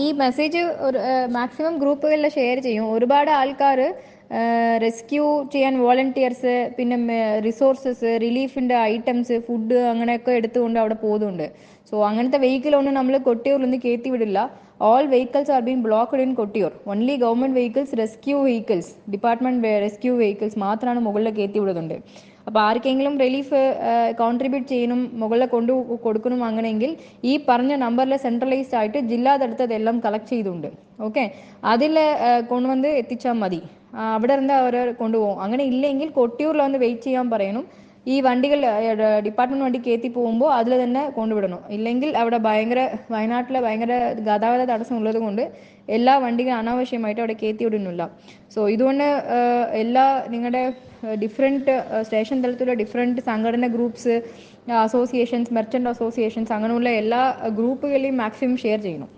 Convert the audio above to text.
ഈ മെസ്സേജ് ഒരു മാക്സിമം ഗ്രൂപ്പുകളിൽ ഷെയർ ചെയ്യും. ഒരുപാട് ആൾക്കാർ റെസ്ക്യൂ ചെയ്യാൻ വോളണ്ടിയേഴ്സ് പിന്നെ റിസോഴ്സസ് റിലീഫിന്റെ ഐറ്റംസ് ഫുഡ് അങ്ങനെയൊക്കെ എടുത്തുകൊണ്ട് അവിടെ പോകുന്നുണ്ട്. സോ അങ്ങനത്തെ വെഹിക്കിളൊന്നും നമ്മൾ കൊട്ടിയൂരിൽ നിന്ന് കയറ്റി വിടില്ല. All vehicles are been blocked in Kottiyoor only government vehicles rescue vehicles department rescue vehicles മാത്രമാണ് മുകളിലേക്ക് കയറ്റി വിടുന്നുണ്ട് അപ്പോൾ ആർക്കെങ്കിലും റിലീഫ് കോൺട്രിബ്യൂട്ട് ചെയ്യണം മുകളിലെ കൊണ്ടു കൊടുക്കണം അങ്ങനെയെങ്കിൽ ഈ പറഞ്ഞ നമ്പറിൽ സെൻട്രലൈസ്ഡ് ആയിട്ട് ജില്ലാ തലത്തതെല്ലാം കളക്ട് ചെയ്തുണ്ട്. ഓക്കെ അതിൽ കൊണ്ടുവന്ന് എത്തിച്ചാൽ മതി. അവിടെ ഇരുന്ന് അവർ കൊണ്ടുപോകും. അങ്ങനെ ഇല്ലെങ്കിൽ കൊട്ടിയൂരിൽ വന്ന് വെയിറ്റ് ചെയ്യാൻ പറയണം. ഈ വണ്ടികൾ ഡിപ്പാർട്ട്മെന്റ് വണ്ടി കയറ്റി പോകുമ്പോൾ അതിൽ തന്നെ കൊണ്ടുവിടണം. ഇല്ലെങ്കിൽ അവിടെ ഭയങ്കര വയനാട്ടിലെ ഭയങ്കര ഗതാഗത തടസ്സം ഉള്ളത് കൊണ്ട് എല്ലാ വണ്ടികളും അനാവശ്യമായിട്ട് അവിടെ കയറ്റി വിടുന്നില്ല. സോ ഇതുകൊണ്ട് എല്ലാ നിങ്ങളുടെ ഡിഫറെന്റ് സ്റ്റേഷൻ തലത്തിലുള്ള ഡിഫറെന്റ് സംഘടന ഗ്രൂപ്പ്സ് അസോസിയേഷൻസ് മെർച്ചന്റ് അസോസിയേഷൻസ് അങ്ങനെയുള്ള എല്ലാ ഗ്രൂപ്പുകളെയും മാക്സിമം ഷെയർ ചെയ്യണം.